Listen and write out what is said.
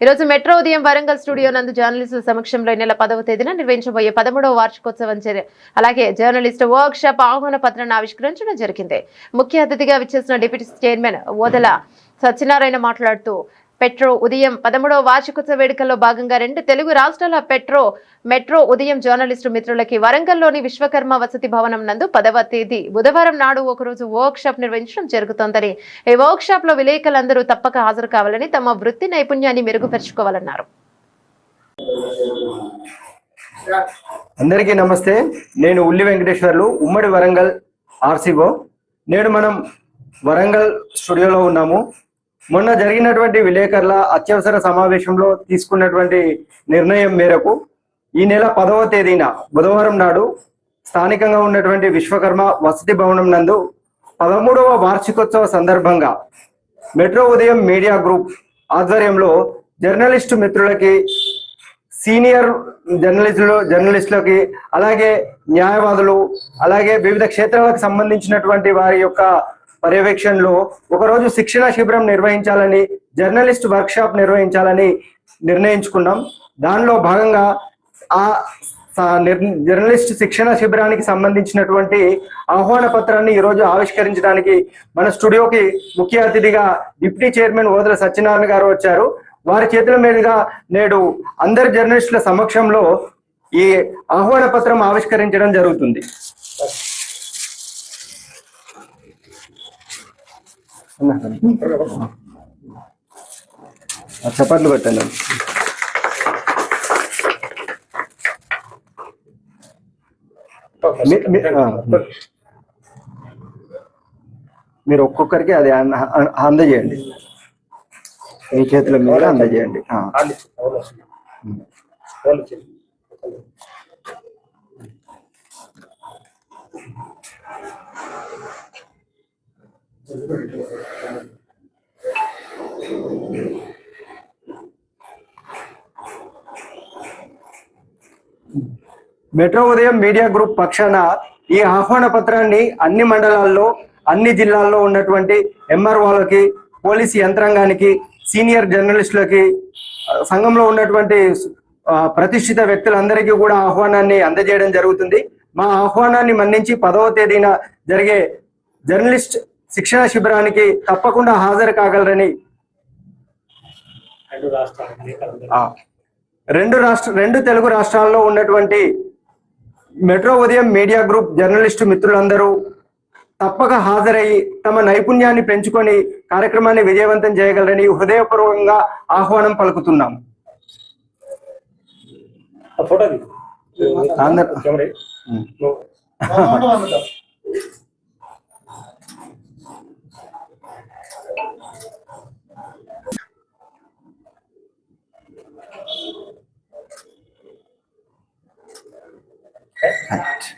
ఈ రోజు మెట్రో ఉదయం వరంగల్ స్టూడియో నందు జర్నలిస్టుల సమక్షంలో ఈ నెల పదవ తేదీన నిర్వహించబోయే పదమూడవ వార్షికోత్సవం చర్య అలాగే జర్నలిస్ట్ వర్క్ షాప్ ఆహ్వాన పత్రాన్ని ఆవిష్కరించడం జరిగింది. ముఖ్య అతిథిగా విచ్చేసిన డిప్యూటీ చైర్మన్ ఓదల సత్యనారాయణ మాట్లాడుతూ పెట్రో ఉదయం పదమూడవ వార్షికోత్సవ వేడుకల్లో భాగంగా రెండు తెలుగు రాష్ట్రాల పెట్రో మెట్రో ఉదయం జర్నలిస్టు మిత్రులకి వరంగల్లోని విశ్వకర్మ వసతి భవనం నందు పదవ తేదీ బుధవారం నాడు ఒకరోజు వర్క్ షాప్ నిర్వహించడం జరుగుతోందని. ఈ వర్క్ షాప్లో విలేకరులందరూ తప్పక హాజరు కావాలని తమ వృత్తి నైపుణ్యాన్ని మెరుగుపరుచుకోవాలన్నారు. అందరికీ నమస్తే. నేను ఉల్లి వెంకటేశ్వర్లు ఉమ్మడి వరంగల్ ఆర్సీఓ. నేడు మనం వరంగల్ స్టూడియోలో ఉన్నాము. మొన్న జరిగినటువంటి విలేకరుల అత్యవసర సమావేశంలో తీసుకున్నటువంటి నిర్ణయం మేరకు ఈ నెల పదవ తేదీన బుధవారం నాడు స్థానికంగా ఉన్నటువంటి విశ్వకర్మ వసతి భవనం నందు పదమూడవ వార్షికోత్సవ సందర్భంగా మెట్రో ఉదయం మీడియా గ్రూప్ ఆధ్వర్యంలో జర్నలిస్టు మిత్రులకి సీనియర్ జర్నలిస్టులు జర్నలిస్టులకి అలాగే న్యాయవాదులు అలాగే వివిధ క్షేత్రాలకు సంబంధించినటువంటి వారి యొక్క పర్యవేక్షణలో ఒకరోజు శిక్షణ శిబిరం నిర్వహించాలని జర్నలిస్ట్ వర్క్షాప్ నిర్వహించాలని నిర్ణయించుకున్నాం. దానిలో భాగంగా ఆ జర్నలిస్ట్ శిక్షణ శిబిరానికి సంబంధించినటువంటి ఆహ్వాన పత్రాన్ని ఈరోజు ఆవిష్కరించడానికి మన స్టూడియోకి ముఖ్య అతిథిగా డిప్యూటీ చైర్మన్ ఓదల సత్యనారాయణ గారు వచ్చారు. వారి చేతుల మీదుగా నేడు అందరి జర్నలిస్టుల సమక్షంలో ఈ ఆహ్వాన పత్రం ఆవిష్కరించడం జరుగుతుంది. చప్పట్లు పెట్టండి. మీరు ఒక్కొక్కరికి అది అన్న- అందజేయండి. మీ చేతుల మీద అందజేయండి. ఆ. మెట్రో ఉదయం మీడియా గ్రూప్ పక్షాన ఈ ఆహ్వాన పత్రాన్ని అన్ని మండలాల్లో అన్ని జిల్లాల్లో ఉన్నటువంటి ఎంఆర్ఓలకి పోలీస్ యంత్రాంగానికి సీనియర్ జర్నలిస్టులకి సంఘంలో ఉన్నటువంటి ప్రతిష్ఠిత వ్యక్తులందరికీ కూడా ఆహ్వానాన్ని అందజేయడం జరుగుతుంది. మా ఆహ్వానాన్ని మన్నించి పదవ తేదీన జరిగే జర్నలిస్ట్ శిక్షణ శిబిరానికి తప్పకుండా హాజరు కాగలరని రెండు రాష్ట్ర రెండు తెలుగు రాష్ట్రాల్లో ఉన్నటువంటి metro Udayam media group journalist మిత్రులందరూ తప్పక హాజరయ్యి తమ నైపుణ్యాన్ని పెంచుకొని కార్యక్రమాన్ని విజయవంతం చేయగలరని హృదయపూర్వకంగా ఆహ్వానం పలుకుతున్నాం. Photo Right.